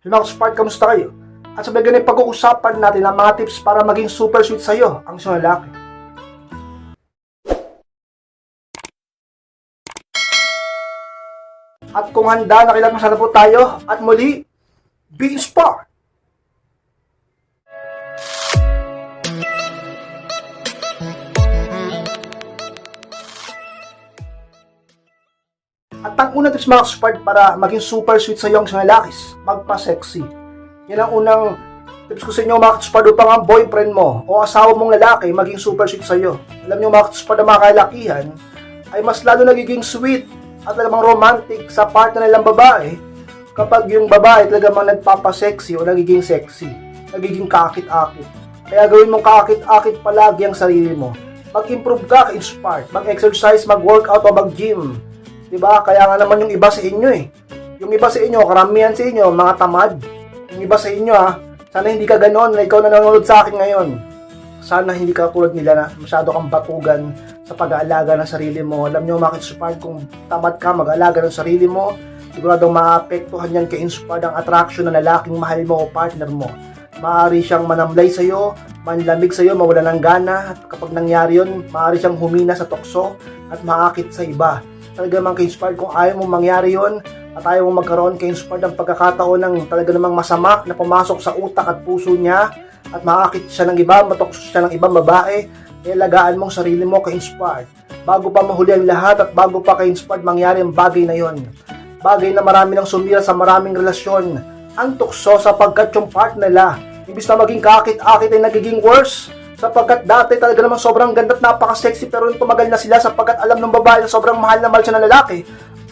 Mga Spark, kamusta kayo? At sa ganyan pag-uusapan natin ang mga tips para maging super sweet sa'yo ang isang lalaki. At kung handa na kailan masarap po tayo at muli, be inspired! At ang unang tips mga Spark para maging super sweet sa iyong isang lalakis, magpa-sexy. Yan ang unang tips ko sa inyo mga Spark upang ang boyfriend mo o asawa mong lalaki maging super sweet sa iyo. Alam niyo mga Spark na mga kalakihan ay mas lalo nagiging sweet at talagang romantic sa part na nilang babae kapag yung babae talagang nagpapasexy o nagiging sexy, nagiging kakit-akit. Kaya gawin mong kakit-akit palagi ang sarili mo. Mag-improve ka, ka-inspired. Mag-exercise, mag-workout o mag-gym. Diba? Kaya nga naman yung iba sa inyo eh. Yung iba sa inyo, karamihan sa inyo, mga tamad. Yung iba sa inyo ha, sana hindi ka ganon na ikaw na nanonood sa akin ngayon. Sana hindi ka tulad nila na masyado kang batugan sa pag-aalaga ng sarili mo. Alam nyo, mga inspired kung tamad ka mag-aalaga ng sarili mo, siguradong maapektuhan yan ka-inspired ang attraction ng lalaking mahal mo o partner mo. Maaari siyang manamlay sa'yo, manlamig sa'yo, mawala ng gana, at kapag nangyari yun, maaari siyang humina sa tukso at maakit sa iba. Talaga mang ka-inspired kung ayaw mong mangyari yon at ayaw mong magkaroon ka-inspired ng pagkakataon ng talaga namang masama na pumasok sa utak at puso niya at maakit siya ng iba, matokso siya ng ibang babae, kaya lagaan mong sarili mo ka-inspired. Bago pa mahuli ang lahat at bago pa ka-inspired mangyari ang bagay na yon. Bagay na marami nang sumira sa maraming relasyon. Ang tukso sapagkat yung part nila, imbis na maging kakit-akit ay nagiging worse sapagkat dati talaga naman sobrang ganda at napaka-sexy pero nung tumagal na sila sapagkat alam ng babae na sobrang mahal na mahal siya ng lalaki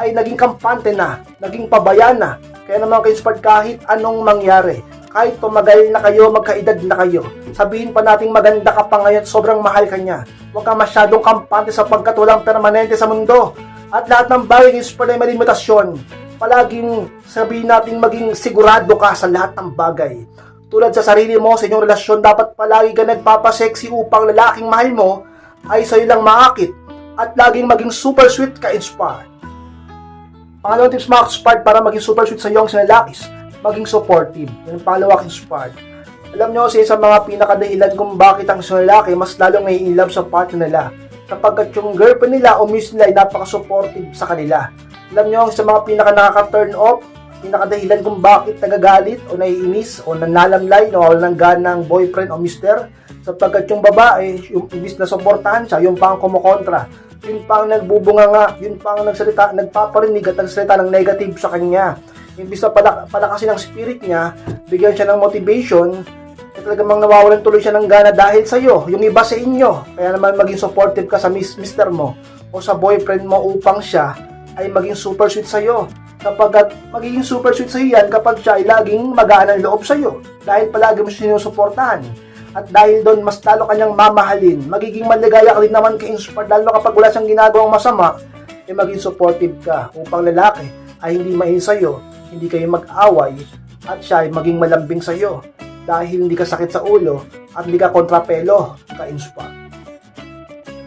ay naging kampante na, naging pabaya na. Kaya naman kayo inspired kahit anong mangyari. Kahit tumagal na kayo, magkaedad na kayo. Sabihin pa nating maganda ka pa ngayon, sobrang mahal ka niya. Huwag ka masyadong kampante sapagkat walang permanente sa mundo. At lahat ng bagay inspired ay may limitasyon. Palaging sabihin nating maging sigurado ka sa lahat ng bagay. Tulad sa sarili mo, sa inyong relasyon, dapat palagi ka nagpapasexy upang lalaking mahal mo ay sa'yo lang maakit at laging maging super sweet ka inspired. Pangalawang tips mga inspired para maging super sweet sa iyong sinalakis, maging supportive. Yan ang pangalawa inspired. Alam nyo sa mga pinakadahilan kung bakit ang isang lalaki mas lalong nai-inlove sa partner nila sapagkat yung girlfriend nila o miss nila ay napaka-supportive sa kanila. Alam nyo, sa mga pinaka nakaka-turn off, pinakadahilan kung bakit nagagalit o naiinis o nanalamlay, nawawala ng gana ng boyfriend o mister, sapagkat yung babae, yung ibis na suportahan siya, yung pang kumukontra, yun pang nagbubunga nga, yun pang nagsalita, nagpaparinig at nagsalita ng negative sa kanya. Imbis na palak palakasin ang spirit niya, bigyan siya ng motivation, eh talagang nawawalan tuloy siya ng gana dahil sa iyo, yung iba sa inyo. Kaya naman maging supportive ka sa mis mister mo o sa boyfriend mo upang siya ay maging super sweet sa iyo. Kapag magiging super sweet sa iyo yan kapag siya ay laging magaan ang loob sa iyo dahil palagi mo siya sinusuportahan. At dahil doon, mas lalo kanyang mamahalin. Magiging maligaya ka rin naman ka-inspired lalo kapag wala siyang ginagawang masama, eh maging supportive ka upang lalaki ay hindi mahin sa'yo, hindi kayo mag-away, at siya ay maging malambing sa'yo dahil hindi ka sakit sa ulo at hindi ka kontrapelo ka-inspired.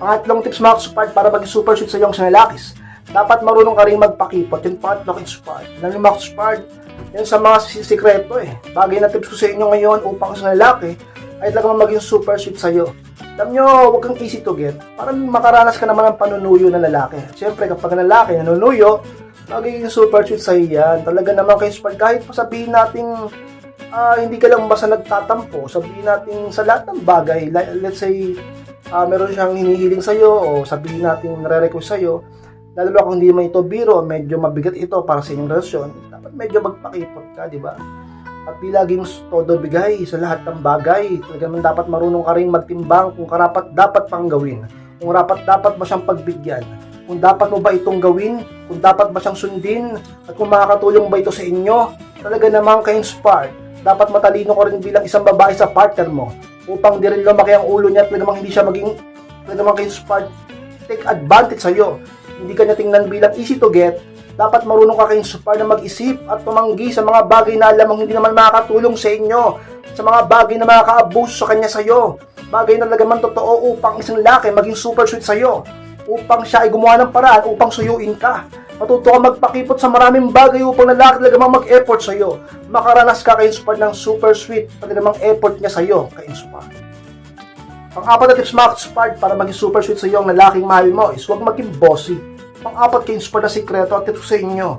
Pangatlong tips mga inspired para maging super sweet sa iyong sinalakis. Dapat marunong ka rin magpakipot. Yung pangatlong inspired. Alam niyo mga inspired, yan sa mga si- sikreto eh. Bagay na tips ko sa inyo ngayon upang sa lalaki ay talagang maging super sweet sa iyo. Alam nyo, huwag kang easy to get. Parang makaranas ka naman ng panunuyo ng lalaki. At syempre, kapag ang lalaki nanunuyo, magiging super sweet sa iyo yan. Talaga naman kayo inspired. Kahit pa sabihin natin ah, hindi ka lang basta nagtatampo. Sabihin natin sa lahat ng bagay, let's say, ah, meron siyang hinihiling sa'yo o sabihin natin nare-request sa'yo, lalo kung hindi man ito biro, medyo mabigat ito para sa inyong relasyon, dapat medyo magpakipot ka, di ba? At di laging todo bigay sa lahat ng bagay. Talaga naman dapat marunong ka rin magtimbang kung karapat dapat pang gawin. Kung rapat dapat ba siyang pagbigyan. Kung dapat mo ba itong gawin. Kung dapat ba siyang sundin. At kung makakatulong ba ito sa inyo. Talaga naman ka-inspired. Dapat matalino ka rin bilang isang babae sa partner mo. Upang di rin lumaki ang ulo niya at namang hindi siya maging namang ka-inspired. Take advantage sa'yo. Hindi ka tingnan bilang easy to get dapat marunong ka kayong super na mag-isip at tumanggi sa mga bagay na alam mong hindi naman makakatulong sa inyo, sa mga bagay na makakaabuso sa kanya sa iyo, bagay na talaga man totoo upang isang lalaki maging super sweet sa iyo, upang siya ay gumawa ng paraan upang suyuin ka. Matuto ka magpakipot sa maraming bagay upang lalaki talaga mag-effort sa'yo. Makaranas ka ka-inspired ng super sweet talaga mang effort niya sa'yo ka-inspired. Pang-apat na tips mga ka-inspired para maging super sweet sa'yo ang lalaking mahal mo is huwag maging bossy. Pang-apat ka-inspired na sikreto at ko sa inyo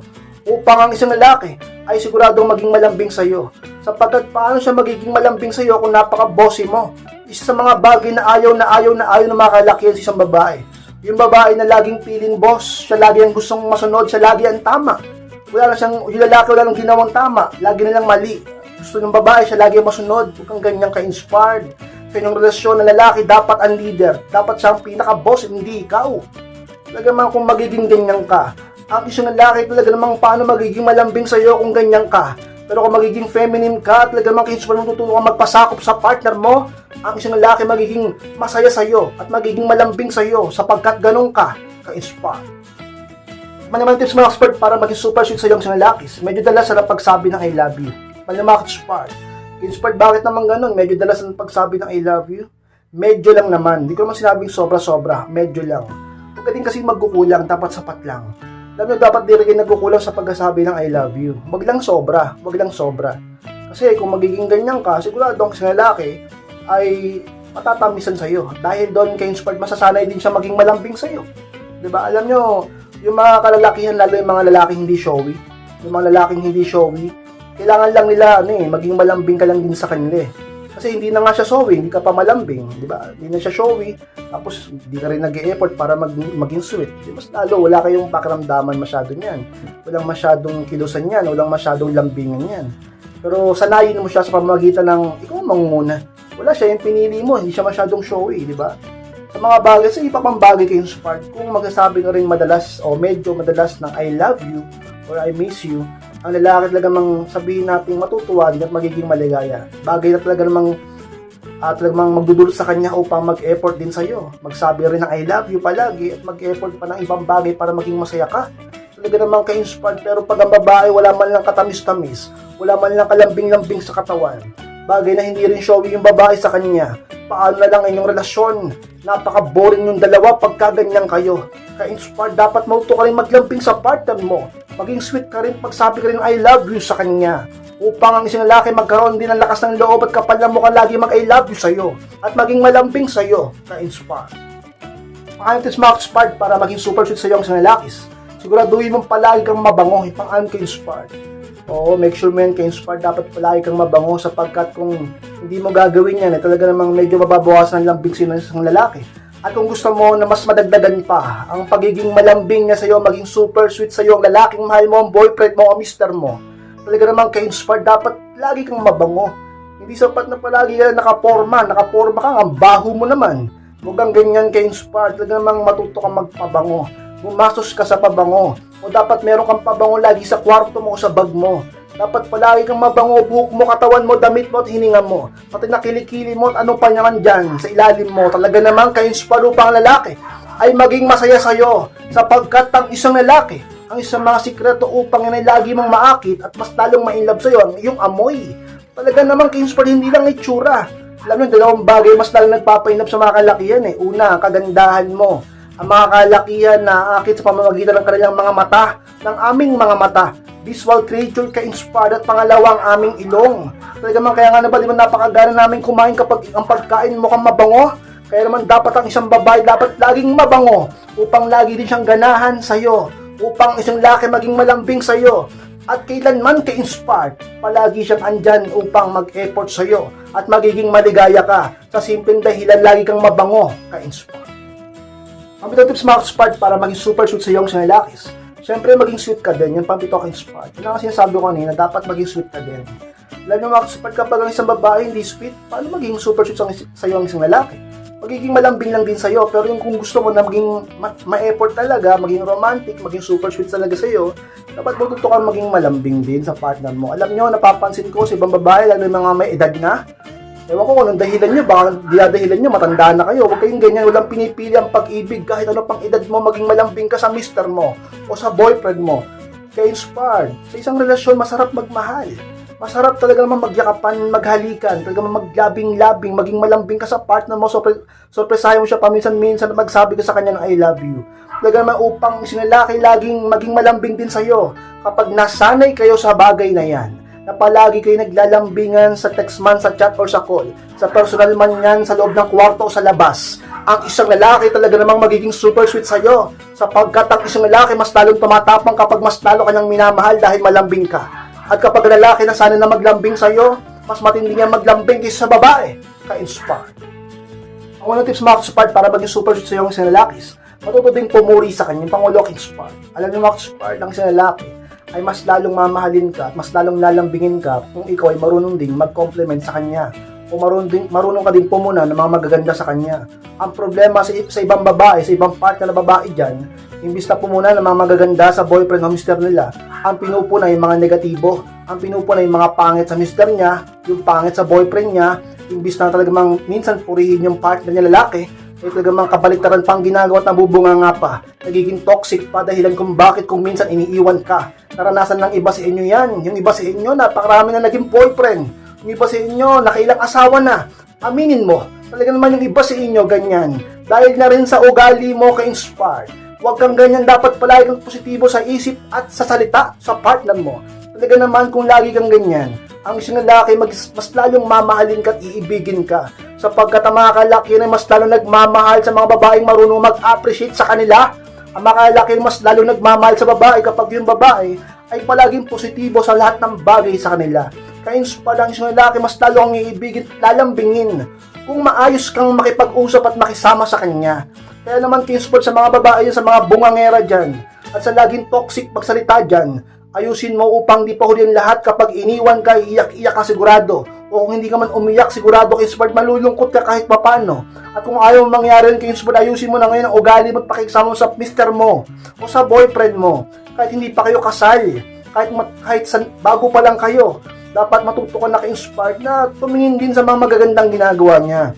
upang ang isang lalaki ay siguradong maging malambing sa'yo. Sapagkat paano siya magiging malambing sa'yo kung napaka-bossy mo? Isa sa mga bagay na ayaw na ayaw na ayaw na makalakihan sa isang babae. Yung babae na laging piling boss, siya lagi ang gustong masunod, siya lagi ang tama. Wala na siyang, yung lalaki wala nang ginawang tama, lagi na lang mali. Gusto ng babae, siya lagi ang masunod, huwag kang ganyan ka-inspired. Sa inyong relasyon na lalaki, dapat ang leader, dapat siya ang pinaka-boss, hindi ikaw. Talaga man kung magiging ganyan ka, ang isang lalaki talaga namang paano magiging malambing sa'yo kung ganyan ka. Pero kung magiging feminine ka, talaga namang kinsupan mo tutulong ka magpasakop sa partner mo, ang isang lalaki magiging masaya sa'yo at magiging malambing sa'yo sapagkat ganun ka ka-inspire. Manaman tips mga expert para maging super sweet sa'yo ang isang lalaki. Medyo dalas sa pagsabi ng I love you. Manaman ka-inspire. Inspired, bakit naman ganun? Medyo dalas ang pagsabi ng I love you. Medyo lang naman. Hindi ko naman sinabing sobra-sobra. Medyo lang. Huwag ka din kasi magkukulang. Dapat sapat lang. Alam nyo, dapat di rin nagkukulang sa pagkasabi ng I love you. Wag lang sobra. Wag lang sobra. Kasi kung magiging ganyan ka, sigurado ang lalaki ay matatamisan sa'yo. Dahil doon kay inspired, masasanay din siya maging malambing sa'yo. ba Alam nyo, yung mga kalalakihan, lalo yung mga lalaking hindi showy, yung mga lalaking hindi showy, kailangan lang nila, ano eh, maging malambing ka lang din sa kanila eh. Kasi hindi na nga siya showy, hindi ka pa malambing, di ba? Hindi na siya showy, tapos hindi ka rin nag-e-effort para mag, maging sweet. Di mas lalo, wala kayong pakiramdaman masyado niyan. Walang masyadong kilusan yan, walang masyadong lambingan yan. Pero sanayin mo siya sa pamamagitan ng, ikaw ang mangunguna. Wala siya, yung pinili mo, hindi siya masyadong showy, di ba? Sa mga bagay, sa iba pang kayong spark, kung magsasabi ka rin madalas o medyo madalas ng I love you or I miss you, ang lalaki talaga mang sabihin natin matutuwa din at magiging maligaya. Bagay na talaga namang at talagang magdudulot sa kanya upang mag-effort din sa'yo. Magsabi rin ng I love you palagi at mag-effort pa ng ibang bagay para maging masaya ka. Talaga namang ka-inspired pero pag ang babae wala man lang katamis-tamis, wala man lang kalambing-lambing sa katawan, bagay na hindi rin showy yung babae sa kanya, paano na lang inyong relasyon? Napaka-boring yung dalawa pagka ganyan kayo. Ka-inspired, dapat mauto ka rin maglambing sa partner mo. Maging sweet ka rin, pagsabi ka rin I love you sa kanya. Upang ang isang lalaki magkaroon din ng lakas ng loob at kapal na mukha lagi mag I love you sa'yo. At maging malambing sa'yo. Ka-inspired. Pang-antis mga inspired para maging super sweet sa'yo ang isang lalakis. Siguraduhin mong palagi kang mabango, pang inspired Oo, make sure yan ka-inspired. Dapat palagi kang mabango sapagkat kung hindi mo gagawin yan, eh, talaga namang medyo mababawasan ang lambing sino ng isang lalaki. At kung gusto mo na mas madagdagan pa, ang pagiging malambing niya sa'yo, maging super sweet sa'yo, ang lalaking mahal mo, ang boyfriend mo, ang mister mo, talaga namang ka-inspired, dapat lagi kang mabango. Hindi sapat na palagi ka nakaporma, nakaporma ka, ang baho mo naman. Huwag kang ganyan ka-inspired, talaga namang matuto kang magpabango. Bumasos ka sa pabango. O dapat meron kang pabango lagi sa kwarto mo o sa bag mo. Dapat palagi kang mabango, buhok mo, katawan mo, damit mo at hininga mo. Pati na kilikili mo at ano pa naman dyan sa ilalim mo. Talaga naman ka-inspire upang ang lalaki ay maging masaya sa'yo sapagkat ang isang lalaki ang isang mga sikreto upang yan ay lagi mong maakit at mas lalong ma-inlove sa'yo ang iyong amoy. Talaga naman ka-inspire hindi lang itsura. Alam mo, dalawang bagay mas lalong nagpapainlove sa mga kalakihan eh. Una, kagandahan mo ang mga kalakihan na akit sa pamamagitan ng kanilang mga mata, ng aming mga mata. Visual creature ka-inspired at pangalawa ang aming ilong. Talaga man kaya nga na ba, di ba napakagana namin kumain kapag ang pagkain mo kang mabango? Kaya naman dapat ang isang babae dapat laging mabango upang lagi din siyang ganahan sa'yo. Upang isang laki maging malambing sa'yo. At kailanman ka-inspired, palagi siyang andyan upang mag-effort sa'yo at magiging maligaya ka sa simpleng dahilan lagi kang mabango ka-inspired. Ang tips mga spark para maging super sweet sa iyong sa lalakis. Siyempre, maging sweet ka din. Yung pampito kang spark. Yun ang sinasabi ko kanina, dapat maging sweet ka din. Alam nyo mga spark, kapag ang isang babae hindi sweet, paano maging super sweet sa, sa iyo ang isang lalaki? Magiging malambing lang din sa'yo, pero yung kung gusto mo na maging ma- ma-effort talaga, maging romantic, maging super sweet talaga sa'yo, dapat matuto kang maging malambing din sa partner mo. Alam nyo, napapansin ko sa ibang babae, lalo yung mga may edad na, Ewan ko kung anong dahilan nyo, baka dinadahilan nyo, matanda na kayo. Huwag kayong ganyan, walang pinipili ang pag-ibig. Kahit ano pang edad mo, maging malambing ka sa mister mo o sa boyfriend mo. Kaya inspired. Sa isang relasyon, masarap magmahal. Masarap talaga naman magyakapan, maghalikan, talaga naman maglabing-labing, maging malambing ka sa partner mo, sorpre, sorpresahin mo siya paminsan-minsan at magsabi ka sa kanya ng I love you. Talaga naman upang sinalaki laging maging malambing din sa'yo kapag nasanay kayo sa bagay na yan na palagi kayo naglalambingan sa text man, sa chat or sa call, sa personal man yan, sa loob ng kwarto o sa labas. Ang isang lalaki talaga namang magiging super sweet sa'yo sapagkat ang isang lalaki mas lalong tumatapang kapag mas lalo kanyang minamahal dahil malambing ka. At kapag lalaki na sana na maglambing sa'yo, mas matindi niya maglambing kaysa sa babae. Ka-inspired. Ang unang tips mga ka-inspired para maging super sweet sa'yo ang isang lalaki, matuto ding pumuri sa kanyang pangulok inspired. Alam niyo mga ka-inspired, ang isang lalaki ay mas lalong mamahalin ka at mas lalong lalambingin ka kung ikaw ay marunong ding mag-compliment sa kanya o marunong, ding, marunong ka din pumuna ng mga magaganda sa kanya. Ang problema sa, sa ibang babae, sa ibang part na babae dyan, imbis na pumuna ng mga magaganda sa boyfriend o mister nila, ang pinupuna yung mga negatibo, ang pinupuna yung mga pangit sa mister niya, yung pangit sa boyfriend niya, imbis na talaga mang minsan purihin yung partner niya lalaki, talagang mga kabaliktaran pang ginagawa at nabubunga nga pa. Nagiging toxic pa dahilan kung bakit kung minsan iniiwan ka. Naranasan ng iba sa inyo yan. Yung iba sa inyo, napakarami na naging boyfriend. Yung iba sa inyo, nakailang asawa na. Aminin mo, talaga naman yung iba sa inyo ganyan. Dahil na rin sa ugali mo ka-inspired. Huwag kang ganyan, dapat palagi kang positibo sa isip at sa salita sa partner mo. Talaga naman kung lagi kang ganyan, ang isang lalaki mag, mas lalong mamahalin ka at iibigin ka. Sapagkat ang mga kalaki na mas lalong nagmamahal sa mga babaeng marunong mag-appreciate sa kanila. Ang mga kalaki mas lalong nagmamahal sa babae kapag yung babae ay palaging positibo sa lahat ng bagay sa kanila. Kaya pa lang isang lalaki mas lalo ang iibigin lalambingin kung maayos kang makipag-usap at makisama sa kanya. Kaya naman kinsport sa mga babae sa mga bungangera dyan at sa laging toxic magsalita dyan, ayusin mo upang di pa huli ang lahat kapag iniwan ka, iyak-iyak ka sigurado. O kung hindi ka man umiyak, sigurado kay Sport, malulungkot ka kahit papano. At kung ayaw mangyari yun kay Sport, ayusin mo na ngayon ang ugali mo at pakikisama mo sa mister mo o sa boyfriend mo. Kahit hindi pa kayo kasal, kahit, kahit san, bago pa lang kayo, dapat matuto ka na kay Sport na tumingin din sa mga magagandang ginagawa niya.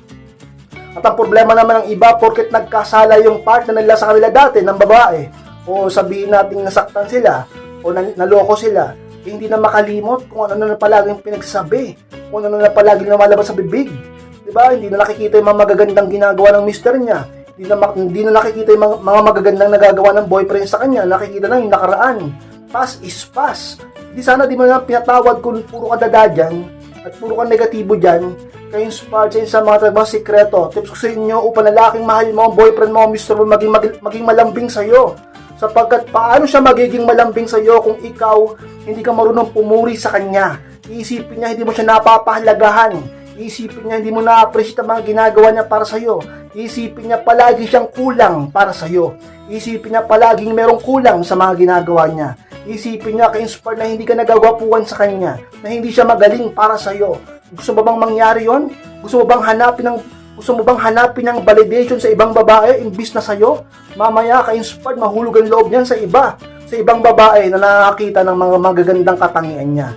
At ang problema naman ng iba, porket nagkasala yung partner nila sa kanila dati ng babae, o sabihin natin nasaktan sila, o naloko sila, eh, hindi na makalimot kung ano na palaging pinagsasabi, kung ano na palaging lumalabas sa bibig. Di ba? Hindi na nakikita yung mga magagandang ginagawa ng mister niya. Hindi na, hindi na nakikita yung mga, mga magagandang nagagawa ng boyfriend sa kanya. Nakikita na yung nakaraan. Pass is pass. Di sana di mo na pinatawad kung puro ka dada dyan at puro ka negatibo dyan. Kaya inspired sa mga talagang sikreto. Tips ko sa inyo upang lalaking mahal mo, boyfriend mo, mister mo, maging, maging, maging malambing sa'yo sapagkat paano siya magiging malambing sa iyo kung ikaw hindi ka marunong pumuri sa kanya. Iisipin niya hindi mo siya napapahalagahan. Iisipin niya hindi mo na-appreciate ang mga ginagawa niya para sa iyo. Iisipin niya palagi siyang kulang para sa iyo. Iisipin niya palaging merong kulang sa mga ginagawa niya. Iisipin niya ka-inspire na hindi ka nagagwapuan sa kanya, na hindi siya magaling para sa iyo. Gusto mo bang mangyari yon? Gusto mo bang hanapin ng gusto mo bang hanapin ng validation sa ibang babae imbis na sa'yo? Mamaya ka-inspired, mahulog ang loob niyan sa iba. Sa ibang babae na nakakita ng mga magagandang katangian niya.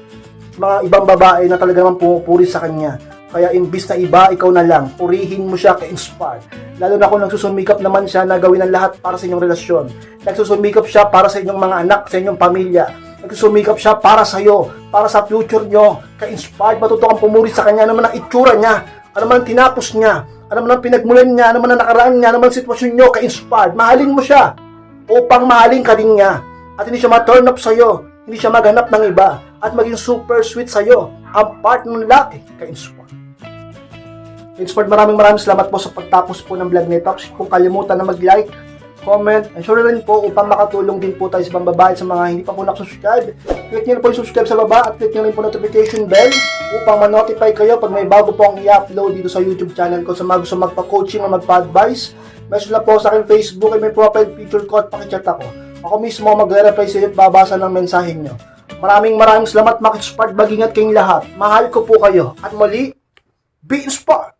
Mga ibang babae na talaga naman pumupuri sa kanya. Kaya imbis na iba, ikaw na lang, purihin mo siya ka-inspired. Lalo na kung nagsusumikap naman siya na gawin ang lahat para sa inyong relasyon. Nagsusumikap siya para sa inyong mga anak, sa inyong pamilya. Nagsusumikap siya para sa iyo, para sa future nyo. Ka-inspired, matuto kang pumuri sa kanya, ano man ang itsura niya, ano man ang tinapos niya, ano man ang pinagmulan niya, ano man ang nakaraan niya, ano man ang sitwasyon niyo, ka-inspired, mahalin mo siya upang mahalin ka din niya. At hindi siya ma-turn up sa'yo, hindi siya maghanap ng iba, at maging super sweet sa'yo, ang part ng lalaki, ka-inspired. Inspired, maraming maraming salamat po sa pagtapos po ng vlog nito. Huwag pong kalimutan na mag-like, comment, and share rin po upang makatulong din po tayo sa ibang babae sa mga hindi pa po nakasubscribe. Click nyo po yung subscribe sa baba at click nyo rin po notification bell upang ma-notify kayo pag may bago po ang i-upload dito sa YouTube channel ko sa mga gusto magpa-coaching o magpa-advise. Message na po sa akin Facebook at may profile picture ko at pakichat ako. Ako mismo magre-reply sa iyo at babasa ng mensahe nyo. Maraming maraming salamat, Max Spart. Mag-ingat kayong lahat. Mahal ko po kayo. At muli, be inspired!